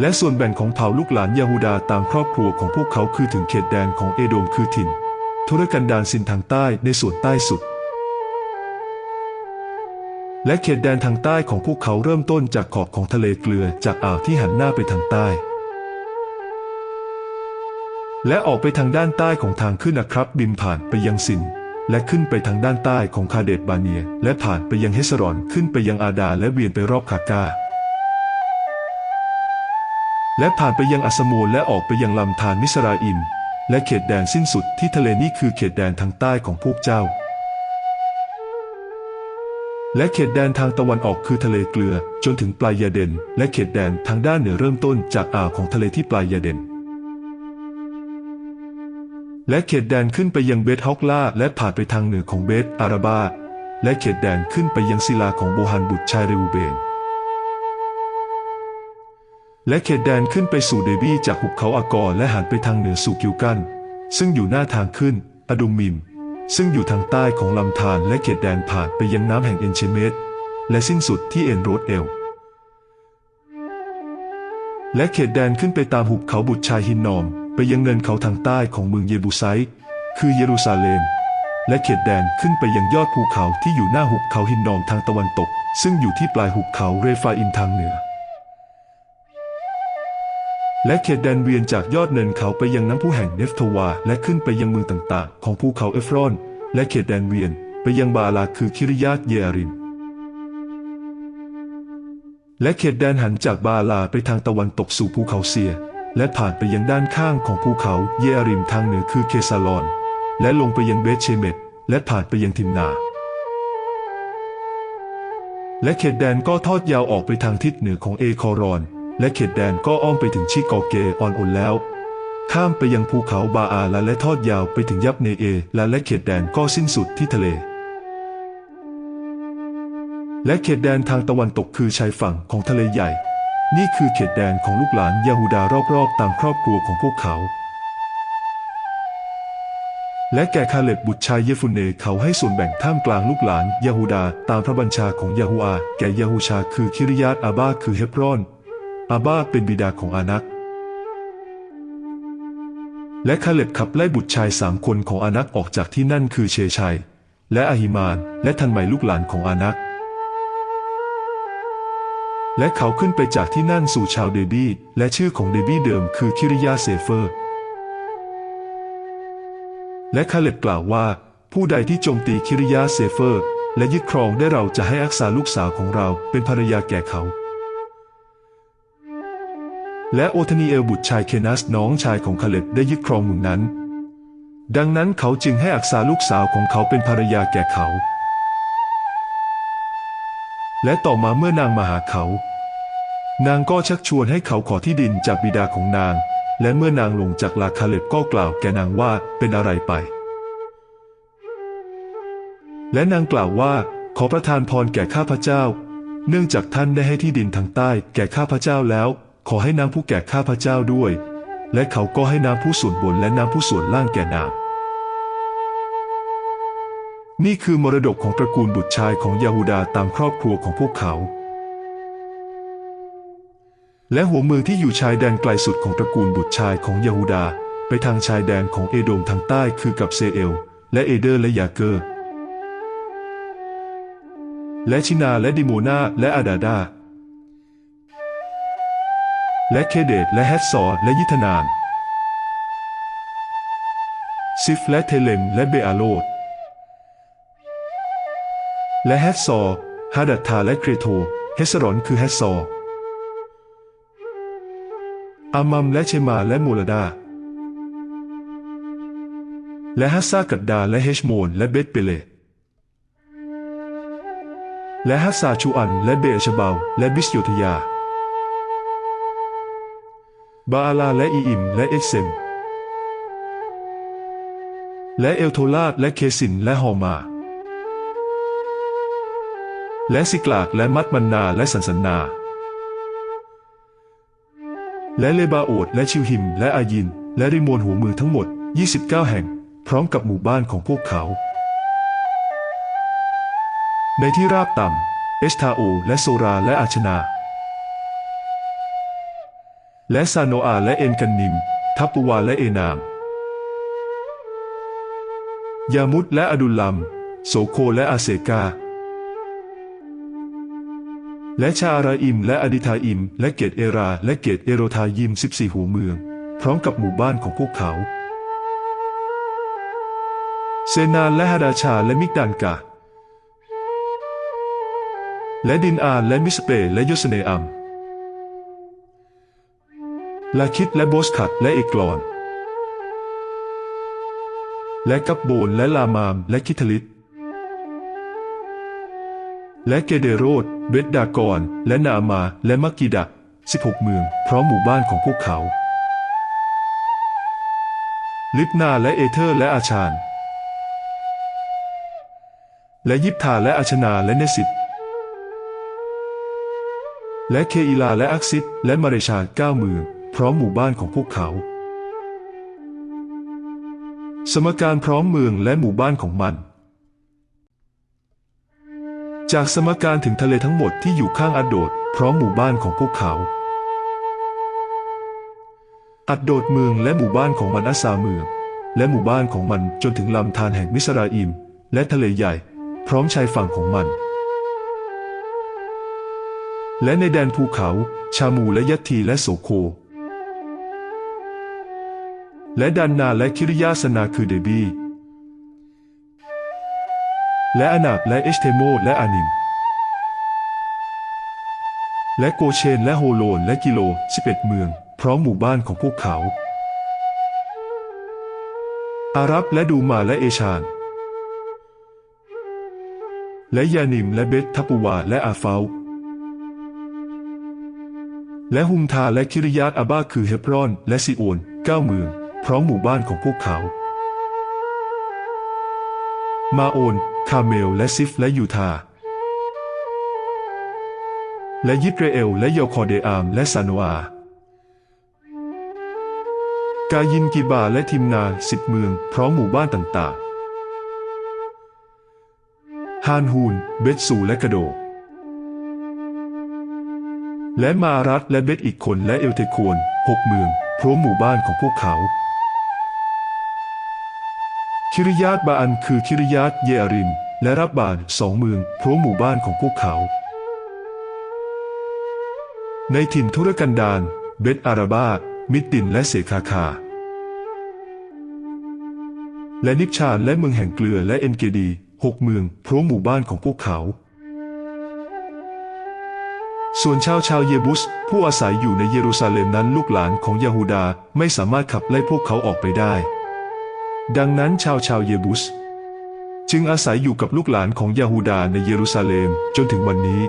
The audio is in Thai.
และส่วนแบ่งของเผ่าลูกหลานยาฮูดาตามครอบครัวของพวกเขาคือถึงเขตแดนของเอโดมคือถิ่นทุรกันดารสินทางใต้ในส่วนใต้สุด และเขตแดนทางใต้ของพวกเขาเริ่มต้นจากขอบของทะเลเกลือจากอ่าวที่หันหน้าไปทางใต้ และออกไปทางด้านใต้ของทางขึ้นนะครับบินผ่านไปยังสินและขึ้นไปทางด้านใต้ของคาเดตบาเนีย และผ่านไปยังเฮสรอนขึ้นไปยังอาดาและเวียนไปรอบคากา และผ่านไปยังอัสโมนและออกไปยังลำธารมิสราอิม และเขตแดนสิ้นสุดที่ทะเลนี่คือเขตแดนทางใต้ของพวกเจ้า และเขตแดนทางตะวันออกคือทะเลเกลือจนถึงปลายยาเดน และเขตแดนทางด้านเหนือเริ่มต้นจากอ่าวของทะเลที่ปลายยาเดน และเขตแดนขึ้นไปยังเบธฮอกลาและผ่านไปทางเหนือของเบธอาราบาและเขตแดนขึ้นไปยังศิลาของโบฮันบุตรชายเรอูเบน และเขตแดนขึ้นไปสู่เดบีจากหุบเขาอากอร์และหันไปทางเหนือสู่กิวกัน ซึ่งอยู่หน้าทางขึ้น อดุมมิม ซึ่งอยู่ทางใต้ของลำธารและเขตแดนผ่านไปยังน้ำแห่งเอนเชเมตและสิ้นสุดที่เอ็นโรดเอล และเขตแดนขึ้นไปตามหุบเขาบุตรชายฮินนอม ไปยังเนินเขาทางใต้ของเมืองเยบูไซคือเยรูซาเล็ม และเขตแดนขึ้นไปยังยอดภูเขาที่อยู่หน้าหุบเขาฮินนอมทางตะวันตก ซึ่งอยู่ที่ปลายหุบเขาเรฟาอิมทางเหนือ และเขตแดนเวียนจากยอดเนินเขาไปยังน้ำพุแห่งเนฟโทวา และขึ้นไปยังเมืองต่างๆ ของภูเขาเอฟรอน และเขตแดนเวียน ไปยังบาลาคือคิริยาตเยอาริม และเขตแดนหันจากบาลาไปทางตะวันตกสู่ภูเขาเซีย และผ่านไปยังด้านข้างของภูเขาเยอาริมทางเหนือคือเคซาลอน และลงไปยังเบธเชเมตและผ่านไปยังทิมนาและเขตแดนก็ทอดยาวออกไปทางทิศเหนือของเอคอรอน และเขตแดนก็อ้อมไปถึงชิกอเกออนอุนแล้ว ข้ามไปยังภูเขาบาอาลาและทอดยาวไปถึงยับเนเอและและเขตแดนก็สิ้นสุดที่ทะเล และเขตแดนทางตะวันตกคือชายฝั่งของทะเลใหญ่ นี่คือเขตแดนของลูกหลานยาฮูดารอบๆ ตามครอบครัวของพวกเขา และแก่คาเล็บบุตรชายเยฟุนเนเขาให้ส่วนแบ่งท่ามกลางลูกหลานยาฮูดาตามพระบัญชาของยาฮูอา แก่ยาฮูชาคือคิริยาตอาบาคือเฮบรอน อาบาเป็นบิดาของอานัก และคาเล็บขับไล่บุตรชายสามคนของอานักออกจากที่นั่นคือเชชัย และอาฮิมานและทันใหม่ลูกหลานของอานัก และเขาขึ้นไปจากที่นั่นสู่ชาวเดบี้และชื่อของเดบี้เดิมคือคิริยาเซเฟอร์ และคาเล็บกล่าวว่า ผู้ใดที่โจมตีคิริยาเซเฟอร์ และยึดครองได้เราจะให้อักษาลูกสาวของเราเป็นภรรยาแก่เขา และโอทนีเอลบุตรชายเคนัสน้องชายของคาเล็บได้ยึดครองเมืองนั้น ดังนั้นเขาจึงให้อักษาลูกสาวของเขาเป็นภรรยาแก่เขา และต่อมาเมื่อนางมาหาเขา นางก็ชักชวนให้เขาขอที่ดินจากบิดาของนาง และเมื่อนางลงจากลาคาเล็บก็กล่าวแก่นางว่าเป็นอะไรไป และนางกล่าวว่าขอประทานพรแก่ข้าพเจ้า เนื่องจากท่านได้ให้ที่ดินทางใต้แก่ข้าพเจ้าแล้ว ขอให้น้ำผู้แก่ข้าพระเจ้าด้วย และเขาก็ให้น้ำผู้ส่วนบนและน้ำผู้ส่วนล่างแก่นางนี่คือมรดกของตระกูลบุตรชายของยาฮูดาตามครอบครัวของพวกเขา และหัวเมืองที่อยู่ชายแดนไกลสุดของตระกูลบุตรชายของยาฮูดา ไปทางชายแดนของเอโดมทางใต้คือกับเซเอล และเอเดอร์และยาเกอร์ และชินาและดิโมนาและอาดาดา และเคเดตและแฮตซอร์และยิทนาน ซิฟและเทเลมและเบอาโลดและแฮตซอร์ฮาดัตทาและเครโทเฮสรอนคือแฮตซอร์อามัมและเชมาและมูลดา และฮัสซากัดดาและเฮชโมนและเบตเปเลและฮัสซาชูอันและเบเชเบาและบิสโยทยา บาอาลาและอีอิมและเอ็กเซมและเอลโทลาดและเคสินและฮอมา และสิกลากและมัดมันนาและสันสันนา และเลบาโอดและชิวหิม และอายิน และริมวนหัวมือทั้งหมด 29 แห่ง พร้อมกับหมู่บ้านของพวกเขา ในที่ราบต่ำเอสทาโอและโซราและอาชนา และซาโนอาและเอ็นกันนิม ทัปปุวาและเอนาม ยามุดและอดุลลัม โสโคและอาเซกา และชาอาราอิม และอดิทาอิม และเกตเอรา และเกตเอโรทายิม 14หัวเมือง พร้อมกับหมู่บ้านของพวกเขา เซนานและฮาดาชาและมิกดานกาและดินอาและมิสเปและยสเนอัม แลาคิดและโบสขัดและเอกลอนและกับโบนและลามามและคิทลิต และเกเดโรดเบดดากอนและนามาและมักกิดะ16 เมือง พร้อมหมู่บ้านของพวกเขา ลิบนาและเอเธอร์และอาชานและยิบทาและอาชนาและเนสิตและเคอิลาและอักซิดและมาเรชาเก้าเมือง พร้อมหมู่บ้านของพวกเขา สมการพร้อมเมืองและหมู่บ้านของมัน จากสมการถึงทะเลทั้งหมดที่อยู่ข้างอัดโดดพร้อมหมู่บ้านของพวกเขา อัดโดดเมืองและหมู่บ้านของมันอาซาเมือง และหมู่บ้านของมันจนถึงลำธารแห่งมิสราอิม และทะเลใหญ่ พร้อมชายฝั่งของมันและในแดนภูเขา ชามูและยัตทีและโสโค และดันนาและคิริยาสนาคือเดบีและอนาบและเอชเทโมและอานิม และโกเชนและโฮโลนและกิโล11เอ็ดเมือง พร้อมหมู่บ้านของพวกเขา อารับและดูมาและเอชาน และยานิมและเบตทัปุวาและอาเฟาและฮุมทาและคิริยาตอาบ้าคือเฮบรอน และซิโอนเก้าเมือง พร้อมหมู่บ้านของพวกเขา มาโอน คาเมล และซิฟ และยูทา และยิตเรเอล และโยคอเดอาม และซานอา กายินกิบาและทิมนาสิบเมือง พร้อมหมู่บ้านต่างๆ ฮานฮูน เบตสูและกระโดและมารัตและเบตอีกคนและเอลเทโคนหกเมืองพร้อมหมู่บ้านของพวกเขา คิริยาตบาอันคือคิริยาตเยอาริม และรับบานสองเมืองพร้อมหมู่บ้านของพวกเขา ในถิ่นทุรกันดารเบตอาราบา มิดดินและเสคาคา และนิบชานและเมืองแห่งเกลือและเอ็นเกดีหกเมืองพร้อมหมู่บ้านของพวกเขาส่วนชาวชาวเยบุส ผู้อาศัยอยู่ในเยรูซาเล็มนั้นลูกหลานของยาฮูดาไม่สามารถขับไล่พวกเขาออกไปได้ ดังนั้นชาวชาวเยบุส จึงอาศัยอยู่กับลูกหลานของยาฮูดาในเยรูซาเล็มจนถึงวันนี้